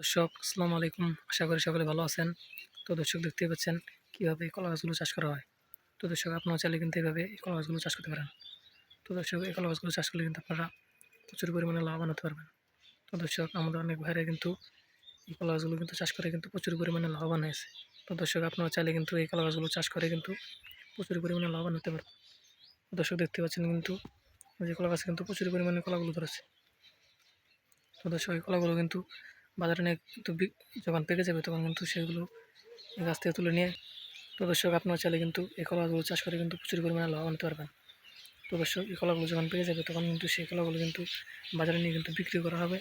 দর্শক, আসসালামু আলাইকুম। আশা করি সকলে ভালো আছেন। তো দর্শক দেখতে পাচ্ছেন কীভাবে এই কলা গাছগুলো চাষ করা হয়। তো দর্শক, আপনারা চাইলে কিন্তু এইভাবে এই কলা গাছগুলো চাষ করতে পারেন। তো দর্শক, এই কলা গাছগুলো চাষ করলে কিন্তু আপনারা প্রচুর পরিমাণে লাভবান হতে পারবেন। তো দর্শক, আমাদের অনেক ভাইরা কিন্তু এই কলা গাছগুলো কিন্তু চাষ করে কিন্তু প্রচুর পরিমাণে লাভবান হয়েছে। তো দর্শক, আপনারা চাইলে কিন্তু এই কলা গাছগুলো চাষ করে কিন্তু প্রচুর পরিমাণে লাভবান হতে পারবেন। দর্শক দেখতে পাচ্ছেন কিন্তু যে কলা গাছ কিন্তু প্রচুর পরিমাণে কলাগুলো ধরেছে। তো দর্শক, এই কলাগুলো কিন্তু বাজারে নিয়ে কিন্তু যখন পেকে যাবে তখন কিন্তু সেগুলো গাছ থেকে তুলে নিয়ে তো দর্শক আপনারা চাইলে কিন্তু এই কলাগুলো চাষ করে কিন্তু প্রচুর পরিমাণে লাভবান হতে পারবেন। তো দর্শক, এই কলাগুলো যখন পেকে যাবে তখন কিন্তু সেই কলাগুলো কিন্তু বাজারে নিয়ে কিন্তু বিক্রি করা হবে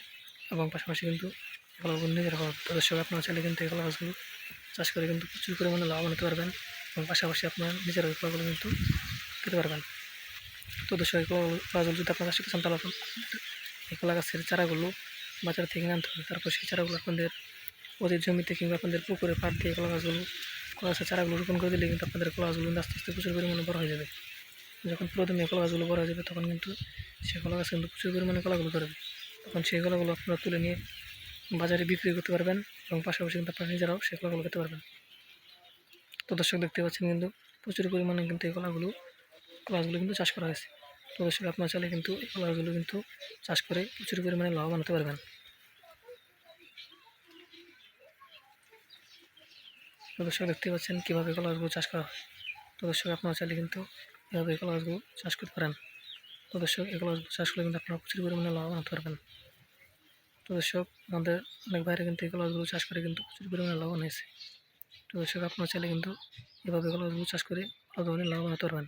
এবং পাশাপাশি কিন্তু এই কলাগুলো নিজের হবে। তো দর্শক, আপনারা চাইলে কিন্তু এই কলা চাষ করে কিন্তু প্রচুর পরিমাণে লাভবান হতে পারবেন এবং পাশাপাশি আপনার নিজের ওই কলাগুলো কিন্তু খেতে পারবেন। তো দর্শক, এই কলা গাছগুলো যদি আপনার কাছে চান তাহলে এই কলা গাছের চারাগুলো বাজার থেকে আনতে হবে। তারপর সেই চারাগুলো আপনাদের ওদের জমিতে কিংবা আপনাদের পুকুরে পাট দিয়ে কলা গাছগুলো, কলা গাছের চারাগুলো রোপণ করে দিলে কিন্তু আপনাদের কলা গাছগুলো আস্তে আস্তে প্রচুর পরিমাণে বড় হয়ে যাবে। যখন প্রথমে কলা গাছগুলো বড় হয়ে যাবে, তখন কিন্তু সেই কলা গাছ কিন্তু প্রচুর পরিমাণে কলাগুলো ধরবে। তখন সেই কলাগুলো আপনারা তুলে নিয়ে বাজারে বিক্রি করতে পারবেন এবং পাশাপাশি কিন্তু আপনারা নিজেরাও সেই কলাগুলো খেতে পারবেন। তো দর্শক দেখতে পাচ্ছেন কিন্তু প্রচুর পরিমাণে কিন্তু এই কলাগুলো কলাগুলো কিন্তু চাষ করা হয়েছে। তো দর্শক আপনারা চাইলে কিন্তু এই কলাগুলো কিন্তু চাষ করে প্রচুর পরিমাণে লাভবান হতে পারবেন। দর্শক দেখতে পাচ্ছেন কীভাবে কলা গাছগুলো চাষ করা হয়। তো দর্শক আপনারা চাইলে কিন্তু এভাবে কলা গাছগুলো চাষ করতে পারেন। তো দর্শক গাছগুলো চাষ করলে কিন্তু আপনারা প্রচুর পরিমাণে লাভবান হতে পারবেন। তো দর্শক আমাদের অনেক বাইরে কিন্তু এই গাছগুলো চাষ করে কিন্তু প্রচুর পরিমাণে লাভবান হয়েছে। তো দর্শক আপনারা চাইলে কিন্তু এভাবে কলা গাছগুলো চাষ করে ভালো ধরনের লাভবান হতে পারবেন।